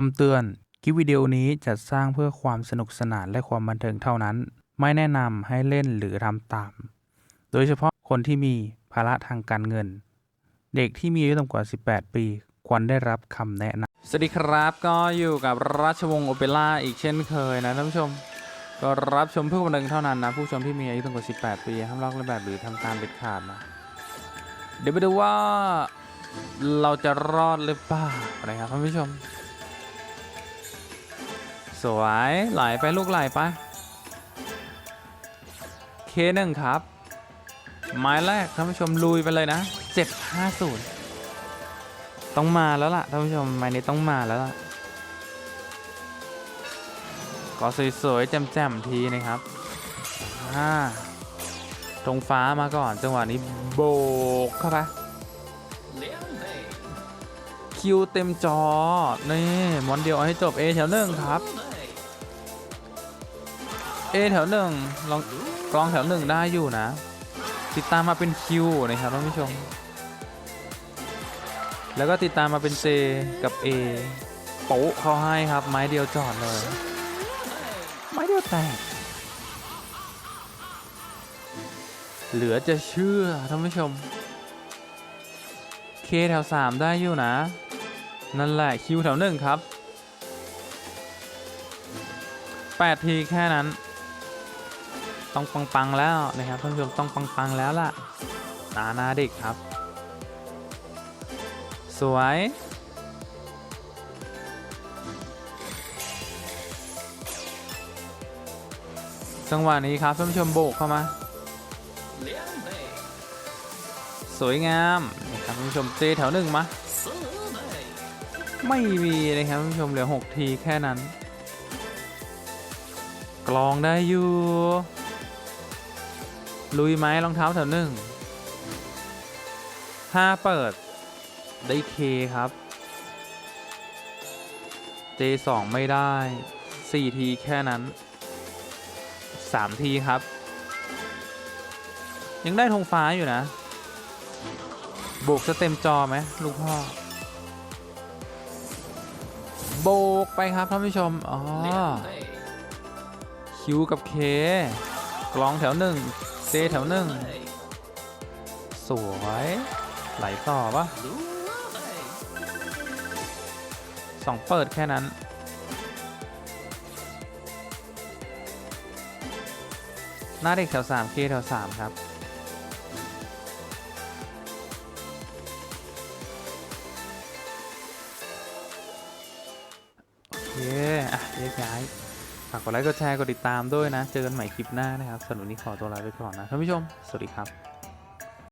คำเตือน คลิปวิดีโอนี้จัดสร้างเพื่อความสนุกสนานและความบันเทิงเท่านั้น ไม่แนะนำให้เล่นหรือทำตาม โดยเฉพาะคนที่มีภาระทางการเงิน เด็กที่มีอายุต่ำกว่า 18 ปี ควรได้รับคำแนะนำสวัสดีครับก็อยู่กับราชวงศ์โอเปร่าอีกเช่นเคยนะท่านผู้ชม ก็รับชมเพื่อบันเทิงเท่านั้นนะ ผู้ชมที่มีอายุต่ำกว่า 18 ปีห้ามลอกเลียนแบบหรือทำตามเด็ดขาดนะเดี๋ยวไปดูว่าเราจะรอดหรือเปล่านะครับท่านผู้ชม สวยไหลไปลูกไหลไปเคหนึ่งครับ ไม้แรกท่านผู้ชมลุยไปเลยนะ 750 ต้องมาแล้วล่ะท่านผู้ชมไม้นี้ต้องมาแล้วล่ะก็สวยๆแจ่มๆทีนะครับอ่าตรงฟ้ามาก่อนจังหวะนี้โบกเข้าไป คิวเต็มจอ นี่มอนเดียวเอาให้จบ A แถวหนึ่งครับ A แถวหนึ่งลองกลองแถวหนึ่งได้อยู่นะ ติดตามมาเป็นคิวนะครับท่านผู้ชม แล้วก็ติดตามมาเป็น C กับ A โป๊ะเขาให้ครับ ไม้เดียวจอดเลย ไม้เดียวแตก เหลือจะเชื่อท่านผู้ชมเคแถว 3 ได้อยู่นะ นั่นแหละคิวแถวหนึ่งครับ8ทีแค่นั้น ต้องปังๆแล้วนะครับท่านผู้ชมต้องปังๆแล้วล่ะ ตาหน้าเด็กครับ สวย จังหวะนี้ครับท่านผู้ชมโบกเข้ามา สวยงามนะครับท่านผู้ชมเจแถวหนึ่งมา ไม่มีนะครับท่านผู้ชมเหลือ 6 ทีแค่นั้น กลองได้อยู่ ลุยไหมรองเท้าแถวหนึ่งห้าเปิด ได้เคครับ J2 ไม่ได้ 4 ทีแค่นั้น 3 ทีครับ ยังได้ธงฟ้าอยู่นะโบกจะเต็มจอไหมลูกพ่อ โบกไปครับท่านผู้ชม อ๋อ คิวกับเค กลองแถวหนึ่งเซแถวหนึ่ง สวย ไหลต่อปะสองเปิดแค่นั้น หน้าเด็กแถวสามเคแถวสามครับ เคอะแยกย้ายฝากกดไลค์กดแชร์กดติดตามด้วยนะ เจอกันใหม่คลิปหน้านะครับสำหรับวันนี้ขอตัวลาไปก่อนนะท่านผู้ชม สวัสดีครับ